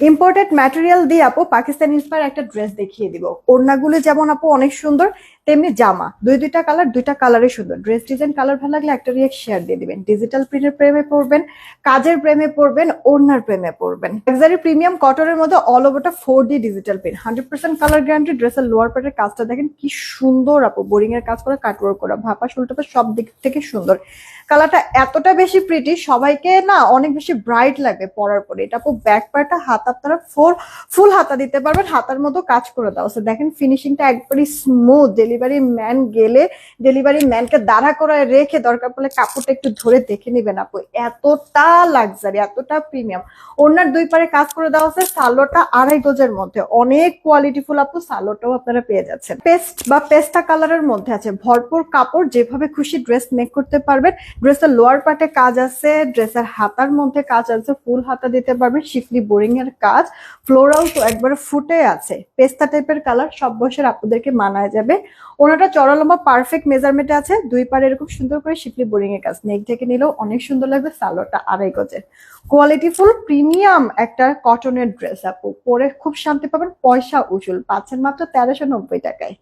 Imported material দিয়ে আপু Pakistan inspire একটা ড্রেস দেখিয়ে দিব। ওড়নাগুলো যেমন আপু অনেক সুন্দর তেমনি জামা। দুই দুইটা কালার দুইটা কালারই সুন্দর। ড্রেস ডিজাইন কালার ভালো লাগলে একটা রিয়েক্ট শেয়ার দিয়ে দিবেন। ডিজিটাল প্রিন্টের প্রেমে পড়বেন, কাজের প্রেমে পড়বেন, ওড়নার প্রেমে পড়বেন। লাক্সারি প্রিমিয়াম কটনের মধ্যে all ওভারটা four D digital print hundred percent colour guarantee ড্রেসের লোয়ার পার্টের কাজটা দেখেন কি সুন্দর আপু। বোরিং এর কাজ করা কাটওয়ার্ক করা ভাপা শুলটাপা সব দিক থেকে সুন্দর। কালারটা এতটা বেশি প্রিটি সবাইকে না অনেক বেশি ব্রাইট লাগবে পরার পরে। এটা আপু ব্যাক পার্টটা হাত আপনারা ফোর ফুল হাতা দিতে পারবেন, হাতার মতো কাজ করে দাও। দেখেন ফিনিশিংটা একবারই স্মুথ ডেলিভারি ম্যান গেলে ডেলিভারি ম্যানকে দাঁড়া করে রেখে দরকার পড়লে কাপড়টা একটু ধরে দেখে নেবেন আপু। এতটা লাক্সারি এতটা প্রিমিয়াম ওনার দুই পারে কাজ করে দেওয়া আছে সালোটা আড়াই গজের মধ্যে। অনেক কোয়ালিটিফুল আপু, সালোটাও আপনারা পেয়ে যাচ্ছেন। পেস্ট বা পেস্টা কালারের মধ্যে আছে। ভরপুর কাপড় যেভাবে খুশি ড্রেস মেক করতে পারবেন। ড্রেসের লোয়ার পার্টে কাজ আছে ড্রেসের হাতার মধ্যে কাজ আছে, ফুল হাতা দিতে পারবেন, শিফলি বোরিং এর কাজ। ফ্লোরাল তো একবারে ফুটে আছে। পেস্তা টাইপের কালার সব বয়সের আপুদেরকে মানায় যাবে। ওনাটা চড়া লম্বা পারফেক্ট মেজারমেন্টে আছে। দুই পারে এরকম সুন্দর করে শিপলি বোরিং এর কাজ। নেক থেকে নিলেও অনেক সুন্দর লাগবে সালোয়ারটা আড়াই গজের। কোয়ালিটি ফুল প্রিমিয়াম একটা কটনের ড্রেস আপু। পরে খুব শান্তি পাবেন, পয়সা উজুল পাচ্ছেন মাত্র তেরোশো নব্বই টাকায়।